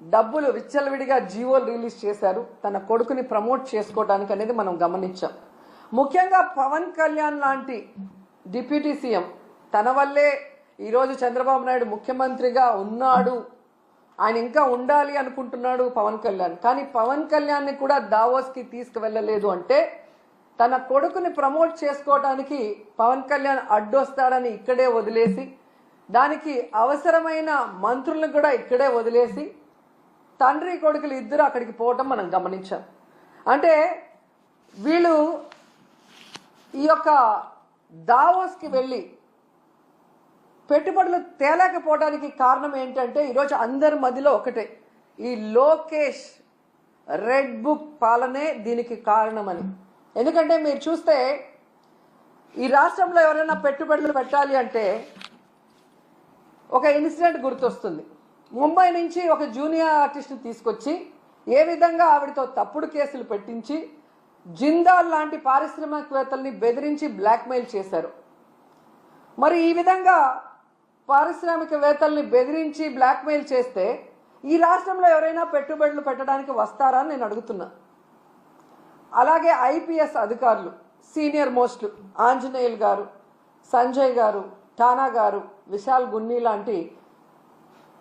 డబ్బులు విచ్చలవిడిగా జీవోలు రిలీజ్ చేశారు. తన కొడుకుని ప్రమోట్ చేసుకోవడానికి అనేది మనం గమనించాం. ముఖ్యంగా పవన్ కళ్యాణ్ లాంటి డిప్యూటీ సీఎం తన వల్లే ఈరోజు చంద్రబాబు నాయుడు ముఖ్యమంత్రిగా ఉన్నాడు. ఆయన ఇంకా ఉండాలి అనుకుంటున్నాడు పవన్ కళ్యాణ్. కానీ పవన్ కళ్యాణ్ని కూడా దావోస్కి తీసుకువెళ్ళలేదు అంటే తన కొడుకుని ప్రమోట్ చేసుకోవడానికి పవన్ కళ్యాణ్ అడ్డొస్తాడని ఇక్కడే వదిలేసి దానికి అవసరమైన మంత్రులను కూడా ఇక్కడే వదిలేసి తండ్రి కొడుకులు ఇద్దరు అక్కడికి పోవటం మనం గమనించాం. అంటే వీళ్ళు ఈ యొక్క దావోస్కి వెళ్ళి పెట్టుబడులు తేలేకపోవడానికి కారణం ఏంటంటే ఈరోజు అందరి మధ్యలో ఒకటే ఈ లోకేష్ రెడ్ బుక్ పాలనే దీనికి కారణమని. ఎందుకంటే మీరు చూస్తే ఈ రాష్ట్రంలో ఎవరైనా పెట్టుబడులు పెట్టాలి అంటే ఒక ఇన్సిడెంట్ గుర్తొస్తుంది. ముంబై నుంచి ఒక జూనియర్ ఆర్టిస్ట్ని తీసుకొచ్చి ఏ విధంగా ఆవిడతో తప్పుడు కేసులు పెట్టించి జిందాల్ లాంటి పారిశ్రామికవేత్తల్ని బెదిరించి బ్లాక్మెయిల్ చేశారు. మరి ఈ విధంగా పారిశ్రామికవేత్తల్ని బెదిరించి బ్లాక్మెయిల్ చేస్తే ఈ రాష్ట్రంలో ఎవరైనా పెట్టుబడులు పెట్టడానికి వస్తారా అని నేను అడుగుతున్నా. అలాగే ఐపీఎస్ అధికారులు సీనియర్ మోస్ట్ ఆంజనేయులు గారు సంజయ్ గారు ఠానా గారు విశాల్ గున్ని లాంటి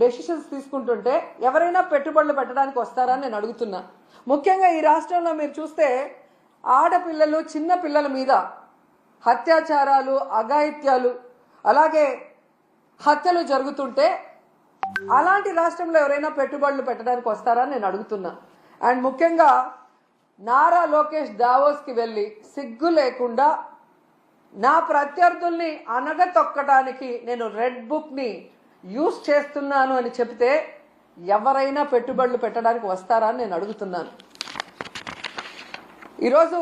డెసిషన్స్ తీసుకుంటుంటే ఎవరైనా పెట్టుబడులు పెట్టడానికి వస్తారని నేను అడుగుతున్నా. ముఖ్యంగా ఈ రాష్ట్రంలో మీరు చూస్తే ఆడపిల్లలు చిన్న పిల్లల మీద అత్యాచారాలు అఘాయిత్యాలు అలాగే హత్యలు జరుగుతుంటే అలాంటి రాష్ట్రంలో ఎవరైనా పెట్టుబడులు పెట్టడానికి వస్తారని నేను అడుగుతున్నా. అండ్ ముఖ్యంగా నారా లోకేష్ దావోస్కి వెళ్ళి సిగ్గు లేకుండా నా ప్రత్యర్థుల్ని అనగతొక్కడానికి నేను రెడ్ బుక్ని యూస్ చేస్తున్నాను అని చెప్తే ఎవరైనా పెట్టుబడులు పెట్టడానికి వస్తారా అని నేను అడుగుతున్నాను. ఈరోజు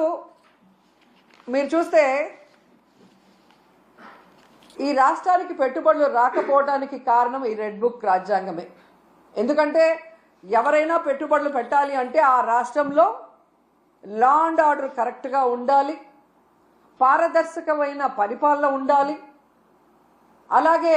మీరు చూస్తే ఈ రాష్ట్రానికి పెట్టుబడులు రాకపోవడానికి కారణం ఈ రెడ్ బుక్ రాజ్యాంగమే. ఎందుకంటే ఎవరైనా పెట్టుబడులు పెట్టాలి అంటే ఆ రాష్ట్రంలో లా అండ్ ఆర్డర్ కరెక్ట్గా ఉండాలి పారదర్శకమైన పరిపాలన ఉండాలి. అలాగే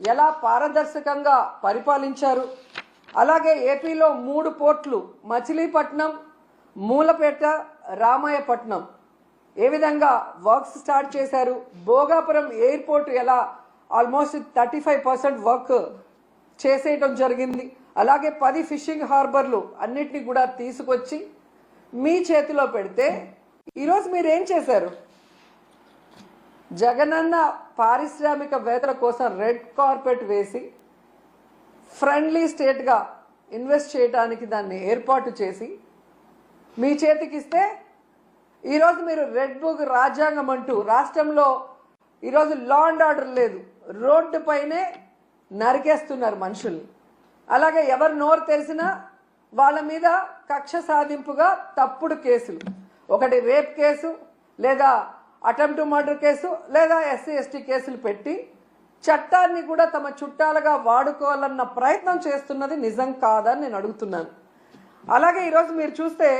ఎలా పారదర్శకంగా పరిపాలించారు? అలాగే ఏపీలో మూడు పోర్ట్లు మచిలీపట్నం మూలపేట రామాయపట్నం ఏ విధంగా వర్క్స్ స్టార్ట్ చేశారు? భోగాపురం ఎయిర్పోర్ట్ ఎలా almost thirty five percent work చేసేయటం జరిగింది. అలాగే పది ఫిషింగ్ హార్బర్లు అన్నిటిని కూడా తీసుకొచ్చి మీ చేతిలో పెడితే ఈరోజు మీరేం చేశారు? జగనన్న పారిశ్రామిక వేతల కోసం రెడ్ కార్పెట్ వేసి ఫ్రెండ్లీ స్టేట్గా ఇన్వెస్ట్ చేయడానికి దాన్ని ఏర్పాటు చేసి మీ చేతికిస్తే ఈరోజు మీరు రెడ్ బుక్ రాజ్యాంగం అంటూ రాష్ట్రంలో ఈరోజు లా అండ్ ఆర్డర్ లేదు. రోడ్డు పైనే నరికేస్తున్నారు మనుషుల్ని. అలాగే ఎవరు నోరు తెలిసినా వాళ్ళ మీద కక్ష సాధింపుగా తప్పుడు కేసులు. ఒకటి రేప్ కేసు లేదా అటెంప్ట్ మర్డర్ కేసు లేదా ఎస్సీ ఎస్టీ కేసులు పెట్టి చట్టాన్ని కూడా తమ చుట్టాలుగా వాడుకోవాలన్న ప్రయత్నం చేస్తున్నది నిజం కాదని నేను అడుగుతున్నాను. అలాగే ఈరోజు మీరు చూస్తే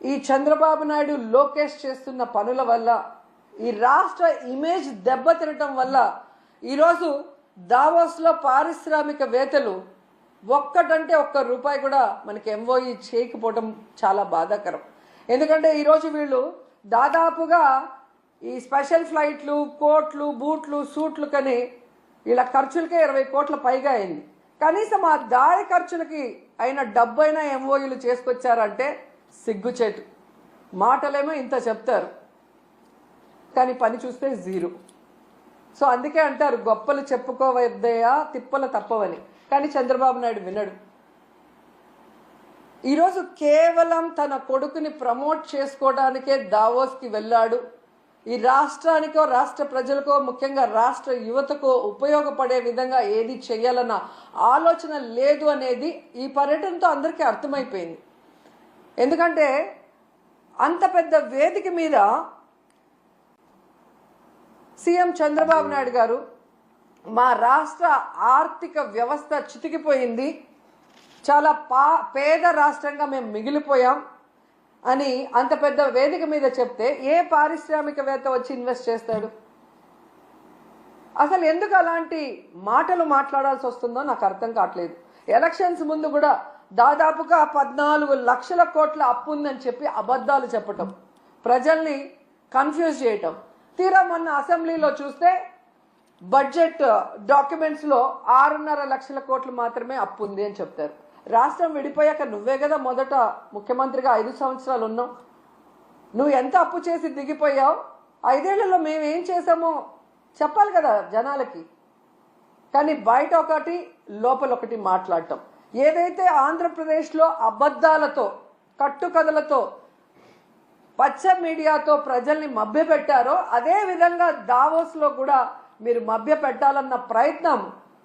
ఈ చంద్రబాబు నాయుడు లోకేష్ చేస్తున్న పనుల వల్ల ఈ రాష్ట్ర ఇమేజ్ దెబ్బతినటం వల్ల ఈరోజు దావోస్లో పారిశ్రామికవేత్తలు ఒక్కటంటే ఒక్క రూపాయి కూడా మనకి ఎంఓఈ చేయకపోవడం చాలా బాధాకరం. ఎందుకంటే ఈరోజు వీళ్ళు దాదాపుగా ఈ స్పెషల్ ఫ్లైట్లు కోట్లు బూట్లు సూట్లు కని ఇలా ఖర్చులకే ఇరవై కోట్ల పైగా అయింది. కనీసం ఆ దారి ఖర్చులకి అయిన డబ్బైనా ఎంఓయూలు చేసుకొచ్చారంటే సిగ్గుచేటు. మాటలేమో ఇంత చెప్తారు. కానీ పని చూస్తే జీరో. సో అందుకే అంటారు గొప్పలు చెప్పుకోవద్దయా తిప్పలు తప్పవని. కానీ చంద్రబాబు నాయుడు వినడు. ఈరోజు కేవలం తన కొడుకుని ప్రమోట్ చేసుకోవడానికే దావోస్కి వెళ్ళాడు. ఈ రాష్ట్రానికో రాష్ట్ర ప్రజలకో ముఖ్యంగా రాష్ట్ర యువతకో ఉపయోగపడే విధంగా ఏది చేయాలన్న ఆలోచన లేదు అనేది ఈ పర్యటనతో అందరికీ అర్థమైపోయింది. ఎందుకంటే అంత పెద్ద వేదిక మీద సీఎం చంద్రబాబు నాయుడు గారు మా రాష్ట్ర ఆర్థిక వ్యవస్థ చితికిపోయింది. చాలా పా పేద రాష్ట్రంగా మేము మిగిలిపోయాం అని అంత పెద్ద వేదిక మీద చెప్తే ఏ పారిశ్రామికవేత్త వచ్చి ఇన్వెస్ట్ చేస్తాడు? అసలు ఎందుకు అలాంటి మాటలు మాట్లాడాల్సి వస్తుందో నాకు అర్థం కావట్లేదు. ఎలక్షన్స్ ముందు కూడా దాదాపుగా పద్నాలుగు లక్షల కోట్ల అప్పు ఉందని చెప్పి అబద్ధాలు చెప్పటం ప్రజల్ని కన్ఫ్యూజ్ చేయటం. తీరా మొన్న అసెంబ్లీలో చూస్తే బడ్జెట్ డాక్యుమెంట్స్లో ఆరున్నర లక్షల కోట్లు మాత్రమే అప్పు ఉంది అని చెప్తారు. రాష్ట్రం విడిపోయాక నువ్వే కదా మొదట ముఖ్యమంత్రిగా ఐదు సంవత్సరాలు ఉన్నావు. నువ్వు ఎంత అప్పు చేసి దిగిపోయావు? ఐదేళ్ళలో మేము ఏం చేసామో చెప్పాలి కదా జనాలకి. కానీ బయట ఒకటి లోపల ఒకటి మాట్లాడటం. ఏదైతే ఆంధ్రప్రదేశ్లో అబద్ధాలతో కట్టుకథలతో పచ్చ మీడియాతో ప్రజల్ని మభ్యపెట్టారో అదే విధంగా దావోస్లో కూడా మీరు మభ్యపెట్టాలన్న ప్రయత్నం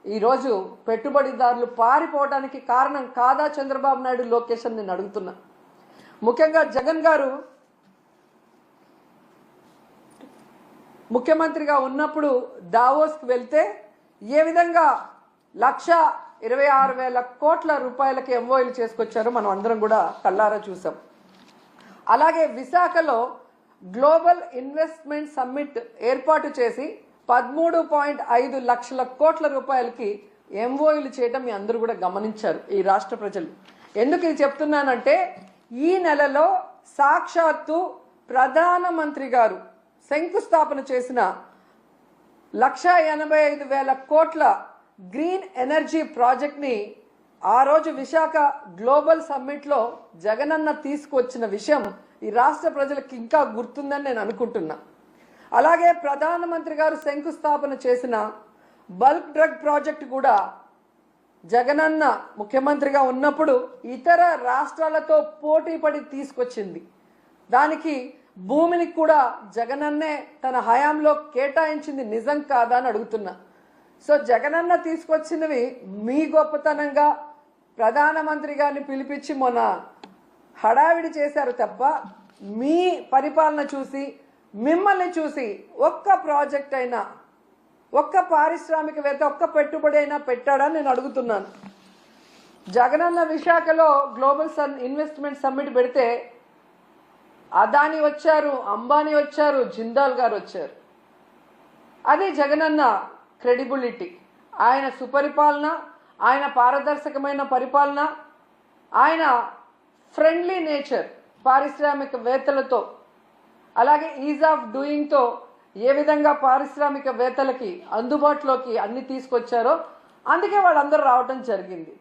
ఈరోజు పెట్టుబడిదారులు పారిపోవడానికి కారణం కాదా చంద్రబాబు నాయుడు లోకేష్ అని నేను అడుగుతున్నా. ముఖ్యంగా జగన్ గారు ముఖ్యమంత్రిగా ఉన్నప్పుడు దావోస్కి వెళ్తే ఏ విధంగా లక్ష ఇరవై ఆరు వేల కోట్ల రూపాయలకి ఎంఓఎలు చేసుకొచ్చారో మనం అందరం కూడా కల్లారా చూసాం. అలాగే విశాఖలో గ్లోబల్ ఇన్వెస్ట్మెంట్ సమ్మిట్ ఏర్పాటు చేసి పదమూడు పాయింట్ ఐదు లక్షల కోట్ల రూపాయలకి ఎంఓఈలు చేయడం మీ అందరూ కూడా గమనించారు ఈ రాష్ట్ర ప్రజలు. ఎందుకు ఇది చెప్తున్నానంటే ఈ నెలలో సాక్షాత్తు ప్రధానమంత్రి గారు శంకుస్థాపన చేసిన లక్ష ఎనభై ఐదు వేల కోట్ల గ్రీన్ ఎనర్జీ ప్రాజెక్ట్ని ఆ రోజు విశాఖ గ్లోబల్ సమ్మిట్లో జగనన్న తీసుకొచ్చిన విషయం ఈ రాష్ట్ర ప్రజలకు ఇంకా గుర్తుందని నేను అనుకుంటున్నా. అలాగే ప్రధానమంత్రి గారు శంకుస్థాపన చేసిన బల్క్ డ్రగ్ ప్రాజెక్ట్ కూడా జగనన్న ముఖ్యమంత్రిగా ఉన్నప్పుడు ఇతర రాష్ట్రాలతో పోటీ పడి తీసుకొచ్చింది. దానికి భూమిని కూడా జగనన్నే తన హయాంలో కేటాయించింది నిజం కాదా అని అడుగుతున్నా. సో జగనన్న తీసుకొచ్చినవి మీ గొప్పతనంగా ప్రధానమంత్రి గారిని పిలిపించి మొన్న హడావిడి చేశారు తప్ప మీ పరిపాలన చూసి మిమ్మల్ని చూసి ఒక్క ప్రాజెక్ట్ అయినా ఒక్క పారిశ్రామికవేత్త ఒక్క పెట్టుబడి అయినా పెట్టాడని నేను అడుగుతున్నాను. జగనన్న విశాఖలో గ్లోబల్ సన్ ఇన్వెస్ట్మెంట్ సమ్మిట్ పెడితే అదాని వచ్చారు అంబానీ వచ్చారు జిందాల్ గారు వచ్చారు. అది జగనన్న క్రెడిబిలిటీ ఆయన సుపరిపాలన ఆయన పారదర్శకమైన పరిపాలన ఆయన ఫ్రెండ్లీ నేచర్ పారిశ్రామికవేత్తలతో అలాగే ఈజ్ ఆఫ్ డూయింగ్తో ఏ విధంగా పారిశ్రామికవేత్తలకి అందుబాటులోకి అన్ని తీసుకొచ్చారో అందుకే వాళ్ళందరూ రావటం జరిగింది.